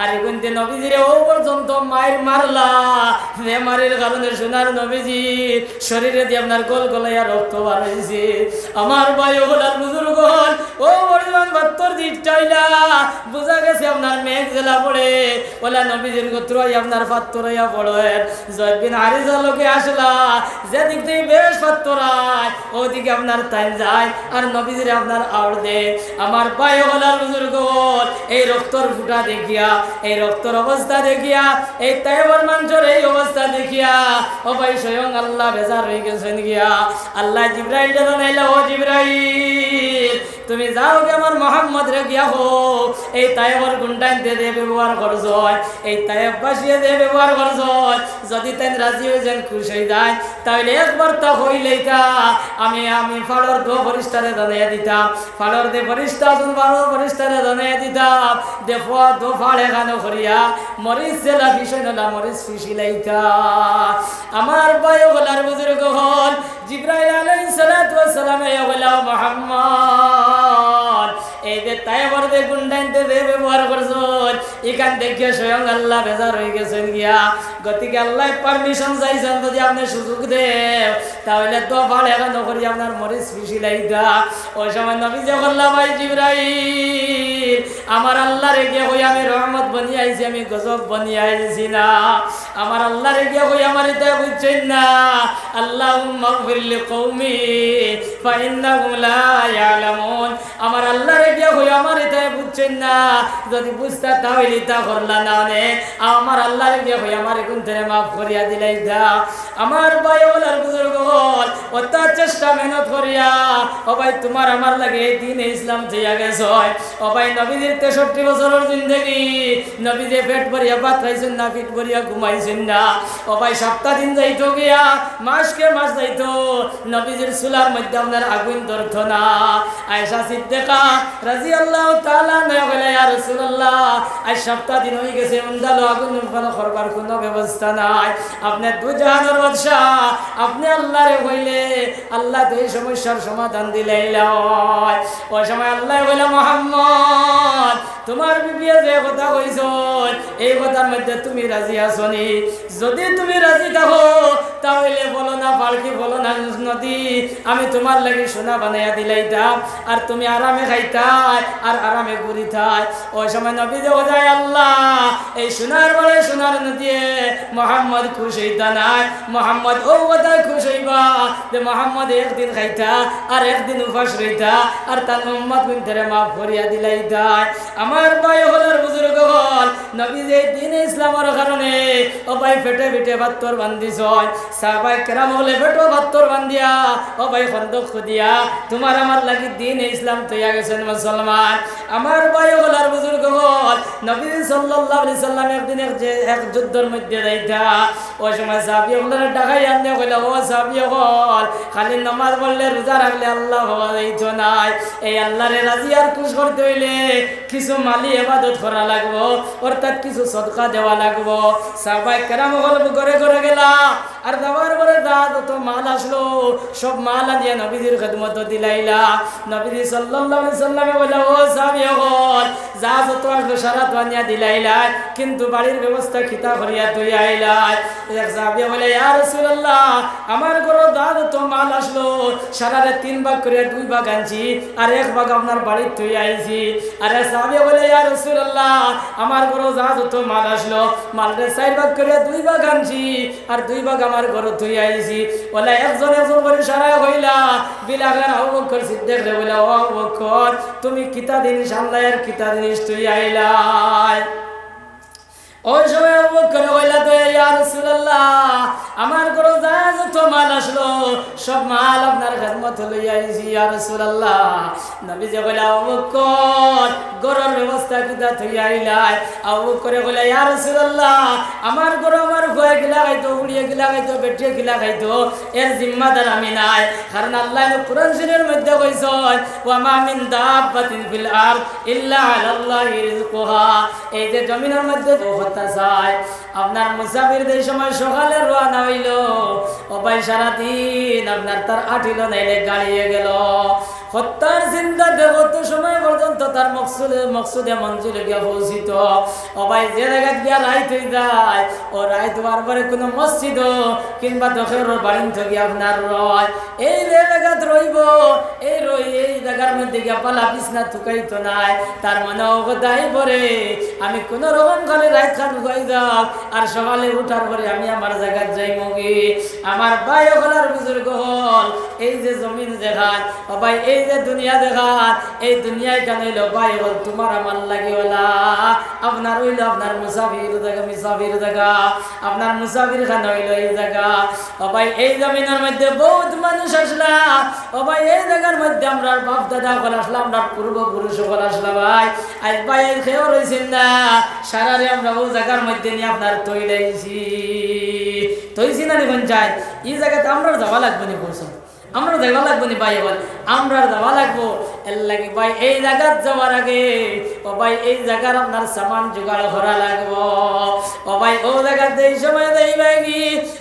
আর কিন্তু নবীজিরে ও পর্যন্ত মায়ের মারলা বেমারির কারণে সোনার নবীজি, শরীরে দিয়ে আপনার গোল গলাইয়া রক্ত বার হয়েছে আমার ভাই ওগুলার বুজুর্গ ও পরিমাণ বাত্তর দিক চাইলা, বোঝা গেছে আপনার মেঘ জেলা পড়ে। ওলা নবীজির গোত্র আপনার পাত্তর হইয়া পড়ে জয়বিন হারিজা লোকে আসলা, যেদিক থেকে বেশ পাত্তরায় ওদিকে আপনার টাইম যায় আর আপনার আউড় দে আমার ভাই বুজুর্গ এই রক্তর ফুটা দেখিয়া এই রক্তর অবস্থা দেখিয়া, এই তাইবার মানুষের এই অবস্থা দেখিয়া, ও ভাই স্বয়ং আল্লাহ বেজার হয়ে গেছেন গিয়া। আল্লাহ জিব্রাইল জানাইলা ও জিব্রাইল, তুমি যাও গে আমার মোহাম্মদ রে গিয়া হো। এই তাইবার গুন্ডাইন দে দে ব্যবহার করছ এই তাইব বাসিয়ে দে ব্যবহার করছ যদি তাই রাজি হয়ে যান খুশ হয়ে যায়। তাহলে একবার তা হইলেই তা, আমি আমি ফাড়র দো ফরিস্তারে জানাইয়া দিতাম। ফাড়র দে ফরিস্তা তুমি বারো ফরিস্তারে জানাইয়া দিতাম। দে ফুয়া দো ফাড়ে গানো করিয়া মরিস জেলা ভীষণ না মরিস ফিসিলাইতা আমার বয় হলার বুজুর্গ হল জিব্রাইল আলাইহিস সালাতু সালাম মুহাম্মদ। এই যে তাইবার দে গুন্ডাইতে দে ব্যবহার করছ। এখান থেকে স্বয়ং আল্লাহ বেজার হয়ে গেছেন গিয়া। গতিকে আল্লাহ পারমিশন চাইছেন যদি আপনি সুযোগ দেব তাহলে তো ভালো, এখন করি আপনার মরিস ফিসিলাইতা ওই সময় নবী যে বললা ভাই জিব্রাইল, আমার আল্লাহ রেগে হই আমি রহমত বনিয়ে আইছি, আমি গজব বনিয়ে আইছি না। আমার আল্লাহ রেগে হই আমার এটা বুঝছেন না। আল্লাহ মাগফিরলি কওমি ফাইন্নাহুম লা ইয়ালামুন। আমার আল্লাহ রেগে হই আমার এটা বুঝছেন না। যদি বুঝতা তাহলে তা করলা না নে। আমার আল্লাহ রেগে হই আমার কোন থেকে মাফ করিয়া দিলাই দা। আমার ভাই ওলার বুজুর্গ হল অত চেষ্টা মেহনত করিয়া, ও ভাই তোমার আমার লাগে দিন ইসলাম থইয়া গেছ। ও ভাই নবীদের তেষট্টি বছরের জিন্দগি নবীজে পেট ভরিয়া ভাত খাইছেন, না পেট ভরিয়া ঘুমাইছেন। আপনার আল্লাহ আপনি আল্লাহ তো এই সমস্যার সমাধান দিলে ওই সময় আল্লাহ বলে, মোহাম্মদ, তোমার বিবিয়ে যে কথা কইছ, এই কথার মধ্যে তুমি রাজি আসনি যদি তুমি রাজি থাকো, তাহলে বলো না পালকি বলো না নদী আমি তোমার লাগি সোনা বানাইয়া দিলাইতাম, আর তুমি আরামে খাইতাই, আর আরামে ঘুরিতাই ওই সময় নবী যে যায় আল্লাহ, এই সোনার বলে সোনার নদী মোহাম্মদ খুশ হইতা নাই। মোহাম্মদ ও কথায় খুশ হইবা? যে মোহাম্মদ একদিন খাইতা, আর একদিন উপাস রইতা, আর তার মোহাম্মদ বিনতে মাফ করিয়া দিলাইতাই। আমার ভাই হলার বুজুর্গ হল নবী যে দিন ইসলামের কারণে ও ভাই ফেটে ফেটে বাত্তর বান্দিছ সাহাবাই কেরাম হলে ফেটো বাত্তর বান্দিয়া। ও ভাই খন্দক খুদিয়া। তোমার আমার লাগি দিন ইসলাম তৈয়া গেছেন মুসলমান। আমার ভাই হলার বুজুর্গ হল নবী সাল্লাল্লাহু আলাইহি সাল্লাম একদিন এক যুদ্ধের মধ্যে যাইতা। ওই সময় সাহাবী হলের ডাকাই আনতে কইলা, ও সাহাবী হল খালি নামাজ পড়লে রোজা রাখলে আল্লাহ হওয়া যাইতো নাই। এই আল্লাহরে রাজি আর খুশ করতে হইলে কিছু মালি এবাদত করা লাগবো, অর্থাৎ কিছু সদকা দেওয়া লাগবো। সাহাবাই ঘরে মাল আসলো সারা তো কিন্তু বাড়ির ব্যবস্থা খিতা করিয়া তুই রাসূলুল্লাহ, আমার ঘরে যা যত মাল আসলো, সারারে তিন ভাগ করে দুই ভাগ আনছি, আর এক ভাগ আপনার বাড়ির তুই আইছি। আরে সাহাবী বলে, ইয়া আমার ঘরে যা যত মাল আসলো, মালরে চার ভাগ করে দুই ভাগ আনছি, আর দুই ভাগ আমার ঘর ধুই আইছি। বলে একজন একজন করে সারা হইলা বিলাগার অবক্ষর রে বলে আবু তুমি কিতা জিনিস আনলাই আর কিতা তুই আইলাই? ওই সময় বকর কইলা তো ইয়া রাসূলুল্লাহ, আমার ঘরে যা যত মাল আসলো। সব মাল আপনার খেদমত লইয়া আইছি, ইয়া রাসূলুল্লাহ। নবী যে কইলা বকর ঘরের ব্যবস্থা কিতা থই আইলাই? আবু বকর কইলা, ইয়া রাসূলুল্লাহ, আমার ঘরে আমার ভয় গিলা খাইতো, উড়িয়ে গিলা খাইতো, বেটিয়ে গিলা খাইতো, এর জিম্মাদার আমি নাই। কারণ আল্লাহ কোরআন শরীফের মধ্যে কইছেন, ওয়া মা মিন দাব্বাতিন ফিল আরদ ইল্লা আলাল্লাহি রিজকুহা এই যে জমিনের মধ্যে হতা যায়। আপনার মুসাফিরদের সময় সকালে রোয়ানা হইল ও ভাই সারাদিন আপনার তার আঠিল নাইলে গাড়িয়ে গেল। হত্যার চিন্তা দেবত সময় পর্যন্ত তার মকসুদে মকসুদে মঞ্জুরে গিয়া পৌঁছিত ভাই, যে জায়গায় গিয়া রাইত হয়ে যায়, ও রাইত হওয়ার পরে কোনো মসজিদ, কিংবা দখের বাড়িন থেকে আপনার রয়। এই জায়গাত রইব, এই রই, এই জায়গার মধ্যে গিয়া পালা বিছনা থুকাইতো নাই। তার মনে অবদাই পরে আমি কোন রকম খালি রাইত খান হয়ে যাও আর সকালে উঠার পরে আমি আমার জায়গায় যাই মগি। আমার ভাই হলার বুজুর্গ হল, এই যে জমিন দেখান ও ভাই এই যে দুনিয়া দেখান এই দুনিয়ায় কেন হইল ভাই হল তোমার আমার লাগে ওলা আপনার হইল আপনার মুসাফির জায়গা মুসাফির জায়গা আপনার মুসাফির খান হইল এই জায়গা। ও ভাই, এই জমিনের মধ্যে বহুত মানুষ আসলা। ও ভাই, এই জায়গার মধ্যে আমরা বাপ দাদা হল আসলাম, আমরা পূর্বপুরুষ হল আসলাম ভাই। আজ ভাই, এই খেয়েও রয়েছেন না। সারারে আমরা ও জায়গার মধ্যে নিয়ে আপনার তৈলাইছি। তৈছি না দেখুন চাই এই জায়গাতে আমরা যাওয়া লাগবে না বলছো আমরা যাওয়া লাগবো নি ভাই বল আমরা যাওয়া লাগবো। এর লাগে ভাই, এই জায়গার যাওয়ার আগে, ও ভাই, এই জায়গার আপনার সামান জোগাড় করা লাগবো। ও ভাই, ও জায়গাতে এই সময় দেই ভাই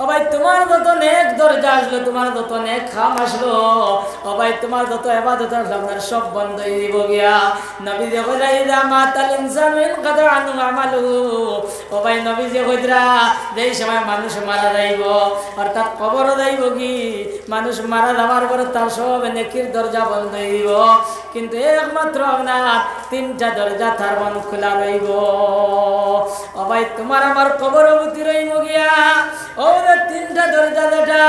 ও ভাই, তোমার যত নেক দরজা আসলো, তোমার যত নেক খাম আসলো, ও ভাই, তোমার যত এবাদত আসলো, আপনার সব বন্ধ হয়ে দিব গিয়া। নবী যে বলে ইদা মাতাল ইনসান মিন কাদা আনু আমালু। ও ভাই নবী যে কইরা যেই সময় মানুষ মারা যাইব। অর্থাৎ কবর যাইব কি? মানুষ মারা যাওয়ার পরে তার সব নেকির দরজা বন্ধ হইব। কিন্তু একমাত্র আপনার তিনটা দরজা তার বন্ধ খোলা রইব। ভাই তোমার আমার কবর অবতি রইব গিয়া। ও তিনটা দরজা যেটা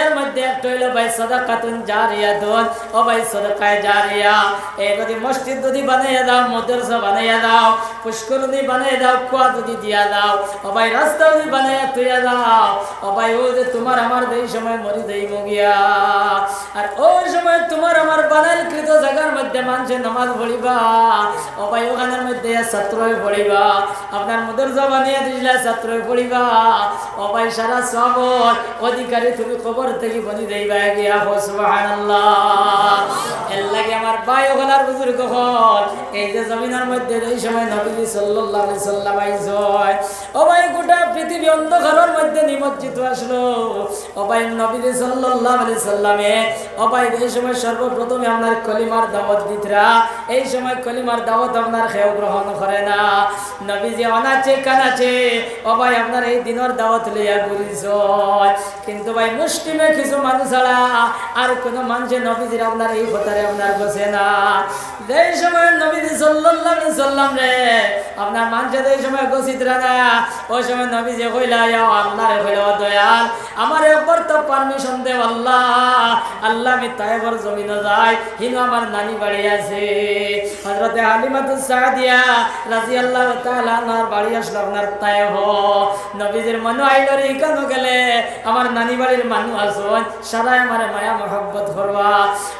এর মধ্যে একটা হইল ভাই সদাকাতুন জারিয়া দোন ও ভাই সদাকায় জারিয়া। এই যদি মসজিদ যদি বানাইয়া দাও, মদরসা বানাইয়া দাও পুষ্করণী বানাইয়া দাও, কুয়া যদি দিয়া দাও, ও ভাই রাস্তা যদি বানাইয়া তুইয়া দাও, ও ভাই ও যে তোমার আমার এই সময় মরি দেই মগিয়া আর ওই সময় তোমার আমার বানাইল কৃত জায়গার মধ্যে মানুষের নামাজ পড়িবা ও ভাই ওখানের মধ্যে ছাত্রই পড়িবা, আপনার মদরসা বানিয়ে দিলে ছাত্রই পড়িবা ও ভাই সারা সবর অধিকারী তুমি খবর থেকে বনি দেইবা গিয়া হো এর লাগে আমার ভাই ওখানার বুজুর্গ হল এই যে জমিনের মধ্যে এই সময় নবী সাল্লাল্লাহু আলাইহি সাল্লাম আইছয় ও ভাই গোটা পৃথিবী মধ্যে আসলো। ও ভাই নবী সাল্লাল্লাহু সাল্লামে ভাই এই সময় সর্বপ্রথমে আপনার কলিমার দাওয়াত দিতরা। এই সময় কলিমার দাওয়াত আপনার খেয়ে গ্রহণ করে না। নবী যে অনাচে কানাচে ভাই আপনার এই দিনের দাওয়াত লইয়া ঘুরিছ কিন্তু ভাই মুষ্টিমে কিছু মানুষ ছাড়া আর কোনো মানুষের নবীজির আপনার এই কথারে আপনার বসে না। যেই সময় নবীজি সাল্লাম রে, আপনার মানুষের এই সময় ওই সময় আল্লাহ দয়াল, আমার উপর তো পারমিশন দে আল্লাহ আল্লাহ আমি জমিনে যাই, হিনো আমার নানি বাড়ি আছে। বাড়ি আসলো আপনার মনে আইলো রে, কেন গেলে? আমার নানি বাড়ির মানুষ আসন সারাই আমার মায়া মহব্বত করবা।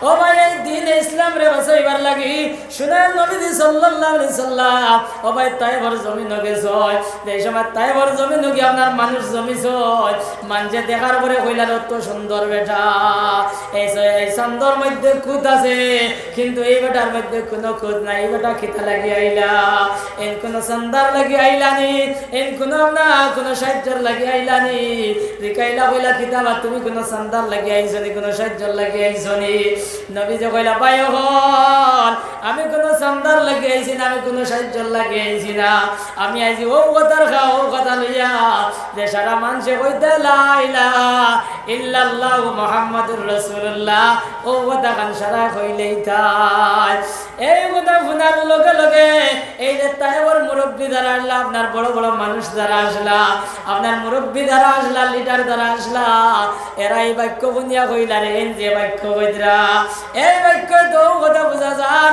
ও ভাই দিন ইসলাম রে বাঁচাইবার লাগি শুনে নবীজি সাল্লাল্লাহু আলাইহি সাল্লাম, ও ভাই, তাইবর জমিন গেছ এই সময় তাইবর জমিন গিয়ে আপনার মানুষ জমিছ মানছে দেখার পরে কইলার অত সুন্দর বেটা। এই সুন্দর মধ্যে খুদ আছে, কিন্তু এই বেটার মধ্যে কোনো খুদ নাই। এই বেটা খিতা লাগি আইলা। এন কোনো সন্দার লাগি আইলানি এন কোনো না কোনো সাহায্যর লাগি আইলানি রিকাইলা কইলা খিতাবা তুমি কোনো সন্দার লাগি আইছনি কোনো সাহায্যর লাগি আইছনি নবী যে কইলা, ভাই হল আমি কোনো সন্দার লাগি আইছি না আমি কোনো সাহায্যর লাগি আইছি না আমি আইছি ও কথার খা ও কথা লইয়া যে সারা মানুষে কইতে লাইলা ইল্লাল্লাহ মুহাম্মাদুর রাসূলুল্লাহ ও কথা কান সারা কইলেই তাই। এই কথা শোনার লগে লগে এই যে তাইবর মুরব্বী দ্বারা আসলা, আপনার বড় বড় মানুষ দ্বারা আসলা, আপনার মুরব্বী দ্বারা আসলা, লিডার দ্বারা আসলা, এরা এই বাক্য বুনিয়া কইলা রে যে বাক্য কইতরা? এই বাক্য তো কথা বোঝা যার।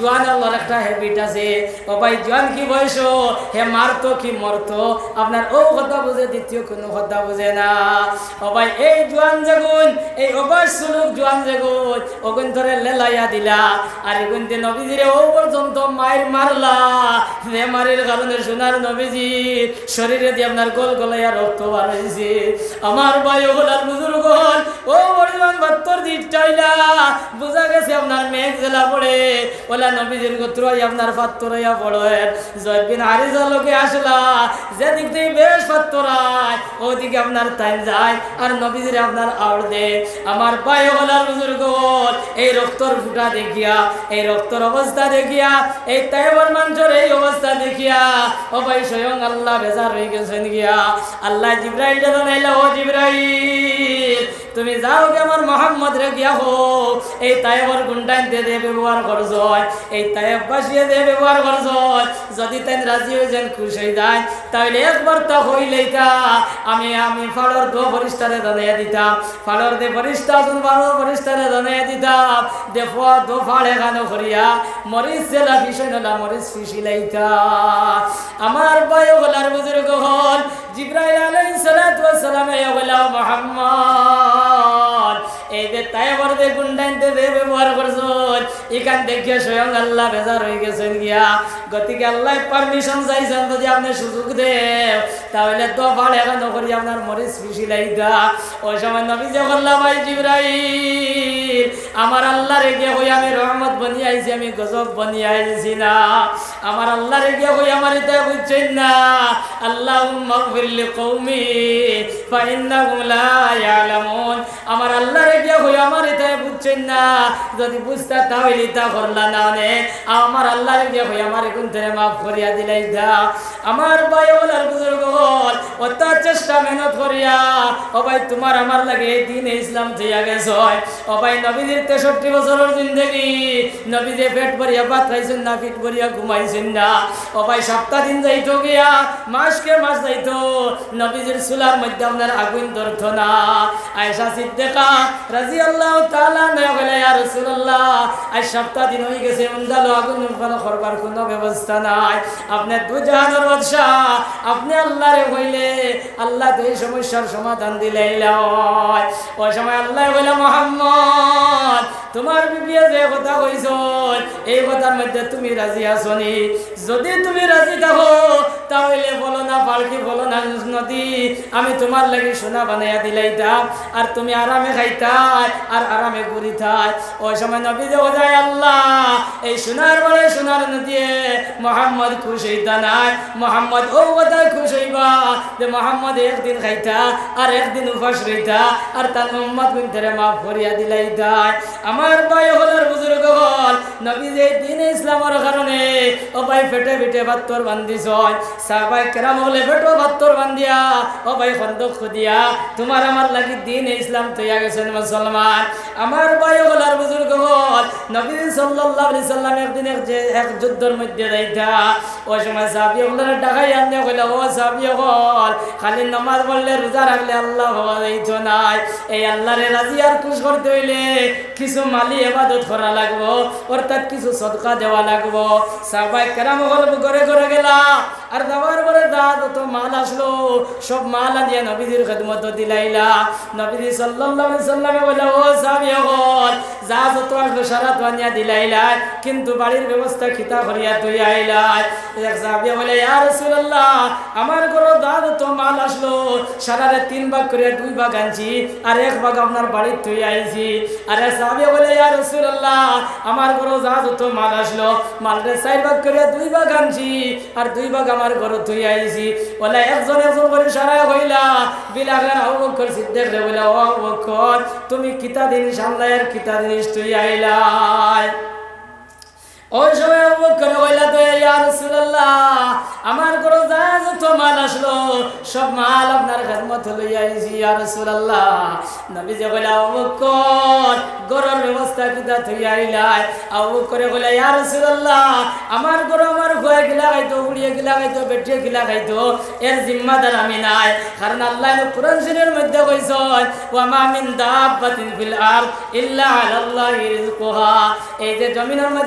জোয়ান হলার একটা হ্যাবিট আছে। ও ভাই, জোয়ান কি বয়স? হে মারতো কি মরতো? আপনার ও কথা বুঝে, দ্বিতীয় কোনো কথা বুঝে না। ও ভাই, এই জোয়ান এই জোয়ান ওগুন ধরে লেলাইয়া দিলা। আর এগুন দিয়ে নবীজিরে ও পর্যন্ত মায়ের মারলা। বেমারির কারণে সোনার নবীজি, শরীরে দিয়ে আপনার গোল গলাইয়া রক্ত বার হয়েছে আমার ভাই ওগুলার বুজুর্গ ও পরিমাণ দিক চাইলা, বোঝা গেছে আপনার মেঘ জেলা পড়ে। নবীজির গোত্র আপনার আসলা, যেদিক থেকে বেশ ওদিকে আপনার যায় আর নবীজির আপনার আউড় দে আমার হল এই রক্তর ফুটা দেখিয়া, এই রক্তর অবস্থা দেখিয়া, এই তাইবার মানুষের এই অবস্থা দেখিয়া ও ভাই স্বয়ং আল্লাহ বেজার হয়ে গেছেন গিয়া। আল্লাহ জিব্রাইল ও জিব্রাইল তুমি যাও গে আমার মোহাম্মদ রে গিয়া হো। এই তাইবার গুন্ডাইন দে দে ব্যবহার করছ এই তাইব বাসিয়ে দে ব্যবহার করছ যদি তাই রাজি হয়ে যান খুশ হয়ে যায়। তাহলে একবার তা হইলেই তা। আমি আমি ফাড়র দো ফরিস্তারে জানাইয়া দিতাম। ফাড়র দে ফরিস্তা বারো ফরিস্তারে জানাইয়া দিতাম। দে ফুয়া দো ফাড়ে গানো করিয়া মরিস জেলা ফিসই নলা মরিস ফিসিলাইতা আমার বয় হলার বুজুর্গ হল জিব্রাইল আলাইহিস সালাতু ওয়াস সালাম, এ হলা মুহাম্মদ। এই আবার তাইবার দেখিয়ে স্বয়ং আল্লাহ বেজার হয়ে গেছেন গিয়া। গতিকে আল্লাহ পারমিশন চাইছেন যদি আপনি সুযোগ দেও তাহলে তো ভালো, এখন করি আপনার মরিস ফিসিলাইতা ওই সময় নবী যে বললাম ভাই জিব্রাইল, আমার আল্লাহ রেগে হই আমি রহমত বনিয়ে আইছি আমি গজব বনিয়ে আইছি না। আমার আল্লাহ রেগে হই আমার এটা বুঝছেন না। আল্লাহ মাগফিরলি কওমি ফাইন্নাহুম লা ইয়ালামুন। আমার আল্লাহ রেগে হই আমার এটা বুঝছেন না। যদি বুঝতা তাহলে তা করলা না নে আমার আল্লাহ রেগে হই আমার তোমার আমার লাগে দিন ইসলাম থইয়া গেছ। ও ভাই নবীদের তেষট্টি বছরের জিন্দগি নবীজে পেট ভরিয়া ভাত খাইছেন না পেট ভরিয়া ঘুমাইছেন না। ও ভাই সপ্তাহ দিন যাইতো গিয়া, মাসকে মাস যাইতো, নবীজির চুলার মধ্যে আপনার আগুন ধরতো না। আয়সা সিদ্দিকা রাজি আল্লাহ তালা নয় বলে আর রসুল্লাহ আজ সপ্তাহ দিন হয়ে গেছে উন্দালো আগুন উৎপন্ন করবার কোনো ব্যবস্থা নাই। আপনি দু জাহানের বাদশাহ আপনি আল্লাহরে হইলে আল্লাহ তো এই সমস্যার সমাধান দিলে ওই সময় আল্লাহ বলে মোহাম্মদ, তোমার বিবিয়ে যে কথা কইছ, এই কথার মধ্যে তুমি রাজি আসনি যদি তুমি রাজি থাকো, তাহলে বলো না, পালকি বলো না, নদী, আমি তোমার লাগি সোনা বানাইয়া দিলাইতাম। আর তুমি আরামে খাইতাই, আর আরামে ঘুরিতাই। ওই সময় নবী যে যায় আল্লাহ এই সোনার বলে সোনার নদী মোহাম্মদ খুশ হইতা নাই। মোহাম্মদ ও কথায় খুশ হইবা যে মোহাম্মদ একদিন খাইতা আর একদিন উপাস রইতা আর তার মোহাম্মদ বিনতে মাফ করিয়া দিলাই দায় আমার ভাই হলার বুজুর্গ হল, নবী যে দিন ইসলামের কারণে ও ভাই ফেটে ফেটে বাত্তর বান্ধিছ সাহাবাই কেরাম হলে ফেটো বাত্তর বান্ধিয়া ও ভাই খন্দক খুদিয়া, তোমার আমার লাগি দিন ইসলাম তৈয়া গেছেন মুসলমান। আমার ভাই হলার বুজুর্গ হল, নবী খালি রোজা রাখলে আল্লাহ নাই। এই আল্লাহরে রাজি আর খুশ করতে হইলে কিছু মালি এবাদত করা লাগবো, অর্থাৎ কিছু সদকা দেওয়া লাগবো। সাহাবাই কেরাম হল ঘরে গেলা, আর যাওয়ার পরে যা যত মাল আসলো, সব মাল আনিয়ে নবীজির খেদমত দিলাইলা। নবীজি সাল্লাল্লাহু আলাইহি সাল্লামে বলে ও হল যা যত আসলো সারা তো আনিয়া কিন্তু বাড়ির ব্যবস্থা খিতা করিয়া তুই আইলাই বলে, ইয়া আমার ঘরে যা যত মাল আসলো। সারারে তিন ভাগ করে দুই ভাগ আনছি, আর এক ভাগ আপনার বাড়ির তুই আইছি। আরে সাহাবী বলে, ইয়া আমার মাল আসলো। মালরে চার ভাগ করে দুই ভাগ আনছি, আর দুই ভাগ আমার ঘরে তুই আইছি। বলে, একজন একজন করে সারা হইলা। বিলাগার আবু বকর রে বলে, ও তুমি কিতা আনলাই আর কিতা জিনিস তুই আইলাই? ওই সময় বকর কইলা তো, ইয়া রাসূলুল্লাহ, আমার ঘরে যা যত মাল আসলো, সব মাল আপনার খেদমত লইয়া আইছি, ইয়া রাসূলুল্লাহ। নবী যে কইলা বকর ঘরের ব্যবস্থা কিতা তুই আইলাই। কইলা, ইয়া রাসূলুল্লাহ, আমার আমার ভয় গিলা খাইতো, উড়িয়ে গিলা খাইতো, বেটিয়ে গিলা খাইতো, এর জিম্মাদার আমি নাই। কারণ আল্লাহ কোরআন শরীফের মধ্যে কইছেন, ওয়া মা মিন দাব্বাতিন ফিল আরদ ইল্লা আলাল্লাহি এই যে জমিনের মধ্যে